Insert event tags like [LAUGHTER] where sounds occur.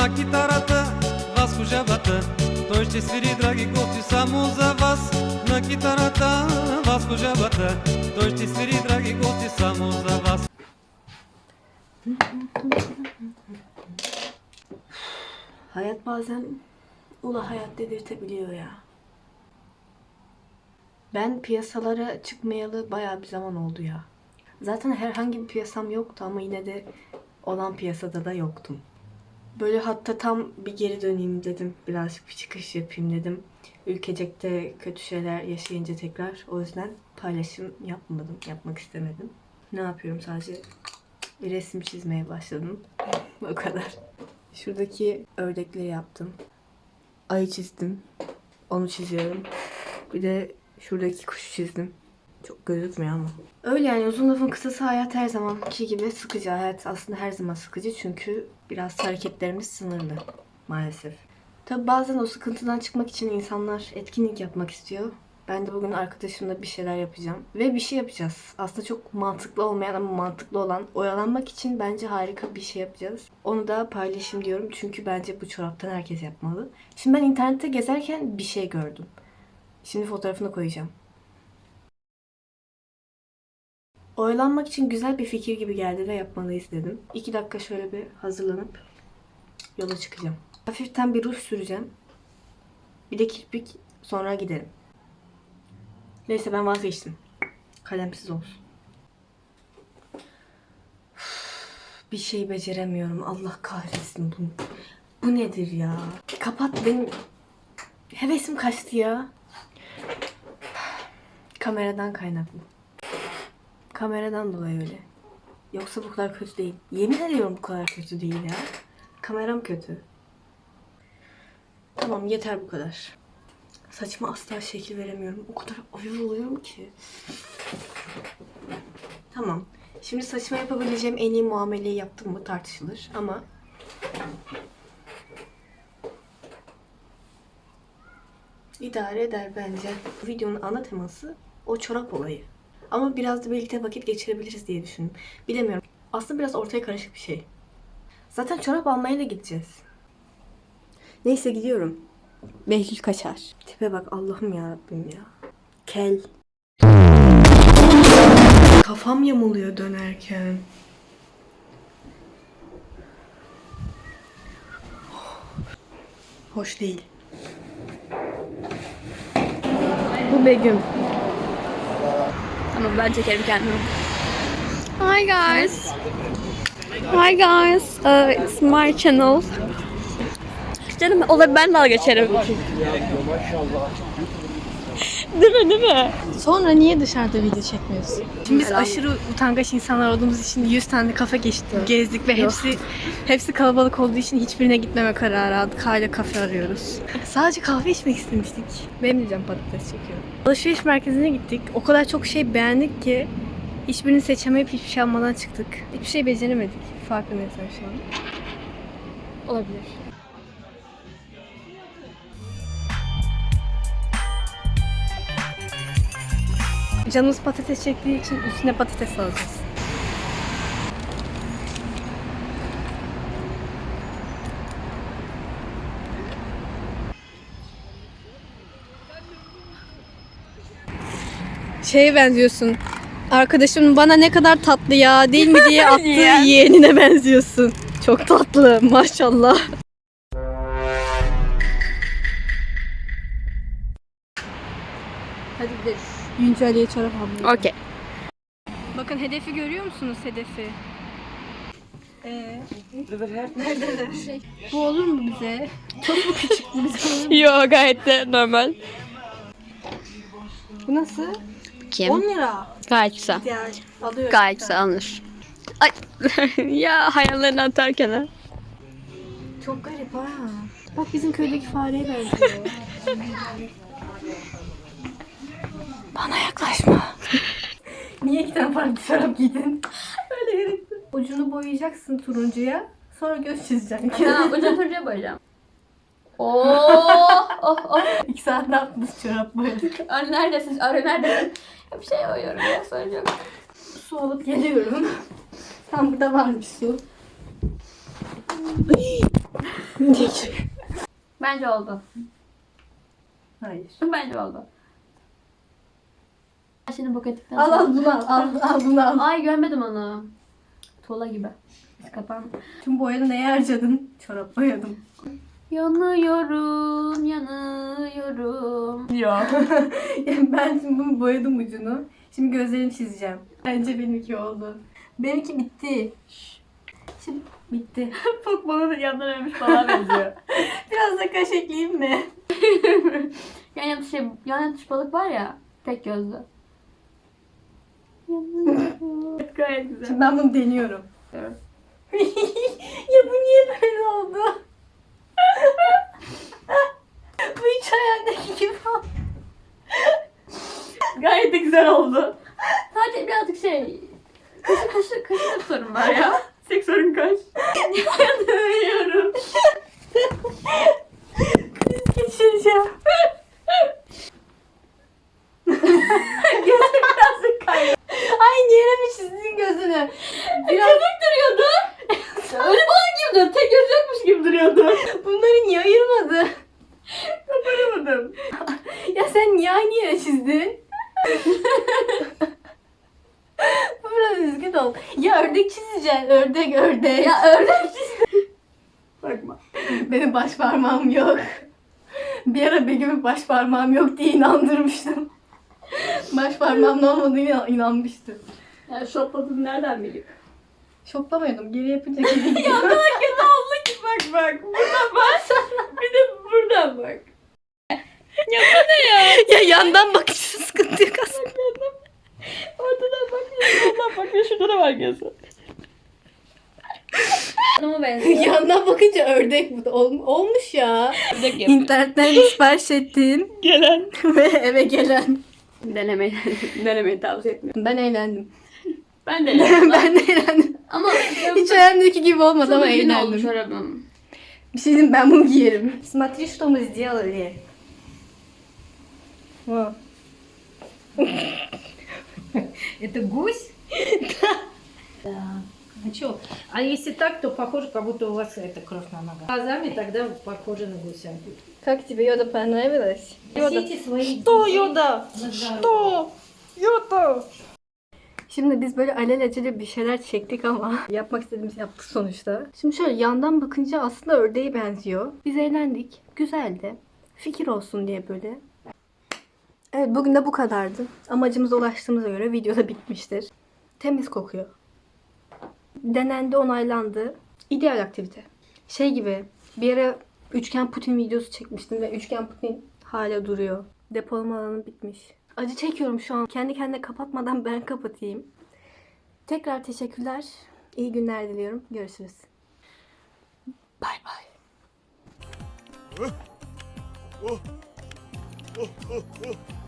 на китарата, вас служавата. Той ще свири, драги гости, само за вас. На китарата, вас служавата. Той ще свири, драги гости, само за вас. Hayat bazen ula hayat dedirtebiliyor ya. Ben piyasalara çıkmayalı bayağı bir zaman oldu ya. Zaten herhangi bir piyasam yoktu ama yine de olan piyasada da yoktum. Böyle hatta tam bir geri döneyim dedim. Birazcık bir çıkış yapayım dedim. Ülkecekte kötü şeyler yaşayınca tekrar. O yüzden paylaşım yapmadım. Yapmak istemedim. Ne yapıyorum sadece resim çizmeye başladım. [LAUGHS] o kadar. Şuradaki ördekleri yaptım. Ayı çizdim. Onu çiziyorum. Bir de şuradaki kuşu çizdim. Çok gözükmüyor ama. Öyle yani uzun lafın kısası hayat her zamanki gibi sıkıcı. Hayat aslında her zaman sıkıcı çünkü biraz hareketlerimiz sınırlı maalesef. Tabi bazen o sıkıntıdan çıkmak için insanlar etkinlik yapmak istiyor. Ben de bugün arkadaşımla bir şeyler yapacağım. Ve bir şey yapacağız. Aslında çok mantıklı olmayan ama mantıklı olan oyalanmak için bence harika bir şey yapacağız. Onu da paylaşayım diyorum. Çünkü bence bu çoraptan herkes yapmalı. Şimdi ben internette gezerken bir şey gördüm. Şimdi fotoğrafını koyacağım. Oyalanmak için güzel bir fikir gibi geldi ve yapmalıyız dedim. İki dakika şöyle bir hazırlanıp yola çıkacağım. Hafiften bir ruj süreceğim. Bir de kirpik sonra giderim. Neyse ben vazgeçtim. Kalemsiz olsun. Bir şey beceremiyorum. Allah kahretsin bunu. Bu nedir ya? Kapat benim hevesim kaçtı ya. Kameradan kaynaklı. Kameradan dolayı öyle. Yoksa bu kadar kötü değil. Yemin ediyorum bu kadar kötü değil ya. Kameram kötü. Tamam yeter bu kadar. Saçıma asla şekil veremiyorum. O kadar ayır oluyorum ki. Tamam. Şimdi saçıma yapabileceğim en iyi muameleyi yaptım mı tartışılır ama idare eder bence. Videonun ana teması o çorap olayı. Ama biraz da birlikte vakit geçirebiliriz diye düşündüm. Bilemiyorum. Aslında biraz ortaya karışık bir şey. Zaten çorap almaya da gideceğiz. Neyse gidiyorum. Behlül kaçar. Tipe bak Allah'ım ya Rabbim ya. Kel. Kafam yamuluyor dönerken. Hoş değil. Bu Begüm. Ama ben çekerim kendimi. Hi guys. Hi guys. Uh, it's my channel. Canım olabilir ben dalga geçerim. Değil mi değil mi? Sonra niye dışarıda video çekmiyorsun? Şimdi biz aşırı utangaç insanlar olduğumuz için 100 tane kafe geçtik, gezdik ve hepsi hepsi kalabalık olduğu için hiçbirine gitmeme kararı aldık. Hala kafe arıyoruz. Sadece kahve içmek istemiştik. Benim de canım patates çekiyor. Alışveriş merkezine gittik. O kadar çok şey beğendik ki hiçbirini seçemeyip hiçbir şey almadan çıktık. Hiçbir şey beceremedik. Farkındaysan şu an. Olabilir. Canımız patates çektiği için üstüne patates alacağız. Şeye benziyorsun. Arkadaşım bana ne kadar tatlı ya değil mi diye [LAUGHS] attığı Yeğen. yeğenine benziyorsun. Çok tatlı maşallah. Hadi gidelim. Yünceli'ye çorap almaya. Okey. Bakın hedefi görüyor musunuz hedefi? Ee, bu olur mu bize? Çok mu küçük bu bize olur [LAUGHS] mu? Yo gayet de normal. Bu nasıl? 10 Kim? lira. Gayet güzel. Ya, alıyorum. Gayet güzel alınır. Ay [LAUGHS] ya hayallerini atarken ha. Çok garip ha. Bak bizim köydeki fareye benziyor. [LAUGHS] Bana yaklaşma. [LAUGHS] Niye iki tane farklı çorap giydin? Öyle gerekti. Ucunu boyayacaksın turuncuya. Sonra göz çizeceksin. Ha, ucunu turcuya boyayacağım. [LAUGHS] Oo, oh, oh. İki saat ne yaptınız çorap boyadık? Arı neredesin? Arı neredesin? Bir şey oyuyorum ya soracağım. Su alıp geliyorum. Tam burada varmış su. Bence oldu. Hayır. Bence oldu. Şimdi bok ettikten Al al bunu al. Al, al bunu al. Ay görmedim onu. Tuğla gibi. Kapan. Tüm boyanı neye harcadın? Çorap boyadım. Yanıyorum, yanıyorum. Ya. [LAUGHS] ben şimdi bunu boyadım ucunu. Şimdi gözlerini çizeceğim. Bence benimki oldu. Benimki bitti. Şimdi bitti. [LAUGHS] Çok bana da yandan ölmüş falan benziyor. [LAUGHS] Biraz da kaş ekleyeyim mi? yan yatış, şey, yan yatış balık var ya. Tek gözlü. Yanıyorum. Gayet güzel. Şimdi ben bunu deniyorum. Evet. [LAUGHS] ya bu niye böyle oldu? bu hiç hayaldeki gibi oldu. Gayet de güzel oldu. Sadece birazcık şey... Kaşı kaşı kaşı sorun var ya. Tek sorun kaş. Yanıyorum. Kriz geçireceğim. Gözüm birazcık kaydı. Aynı yere mi çizdin gözünü? Biraz Gözlük duruyordu. Öyle balık gibi duruyordu. Tek göz yokmuş gibi duruyordu. bunları niye ayırmadı? Kapanamadım. Ya sen niye aynı yere çizdin? [LAUGHS] Biraz üzgün ol. Ya ördek çizeceksin. Ördek ördek. Ya ördek çizdi. Bakma. Benim baş parmağım yok. Bir ara Begüm'ün baş parmağım yok diye inandırmıştım. Baş parmağımın olmadığına inanmıştım. Ya şopladın nereden bileyim? Şoklamıyordum. Geri yapınca [LAUGHS] geri. Ya bak ya abla ki bak bak. Buradan bak. Bir de buradan bak. Ya bu ne ya? ya yandan bakışı sıkıntı yok aslında. Ortadan bakmıyor. Oradan bakmıyor. Şurada da bakıyorsun. Anama benziyor. [LAUGHS] yandan bakınca ördek bu da ol- olmuş ya. Ördek yapıyor. İnternetten sipariş ettiğim Gelen. [LAUGHS] ve eve gelen. Denemeyi, denemeyi tavsiye etmiyorum. Ben eğlendim. Ben de [LAUGHS] ben de eğlendim. Ama Hiç hayalimdeki gibi olmadı ama Çok üzgün oldu eğlendim. çorabım. Bir şey diyeyim ben bunu giyerim. Смотри, что мы сделали. [LAUGHS] Во. Это гусь? Да. Ну что, а если так, то похоже, как будто у вас это кровь на ногах. Глазами тогда похоже на гуся. Как тебе Йода понравилось? Носите свои Что, детей Йода? на здоровье. Что? Йода? Şimdi biz böyle alelacele bir şeyler çektik ama [LAUGHS] yapmak istediğimiz yaptık sonuçta. Şimdi şöyle yandan bakınca aslında ördeğe benziyor. Biz eğlendik. Güzeldi. Fikir olsun diye böyle. Evet bugün de bu kadardı. Amacımıza ulaştığımıza göre video da bitmiştir. Temiz kokuyor. Denendi, onaylandı. İdeal aktivite. Şey gibi bir ara üçgen Putin videosu çekmiştim ve üçgen Putin hala duruyor. Depolama alanı bitmiş. Acı çekiyorum şu an. Kendi kendine kapatmadan ben kapatayım. Tekrar teşekkürler. İyi günler diliyorum. Görüşürüz. Bay bay. Oh, oh, oh, oh.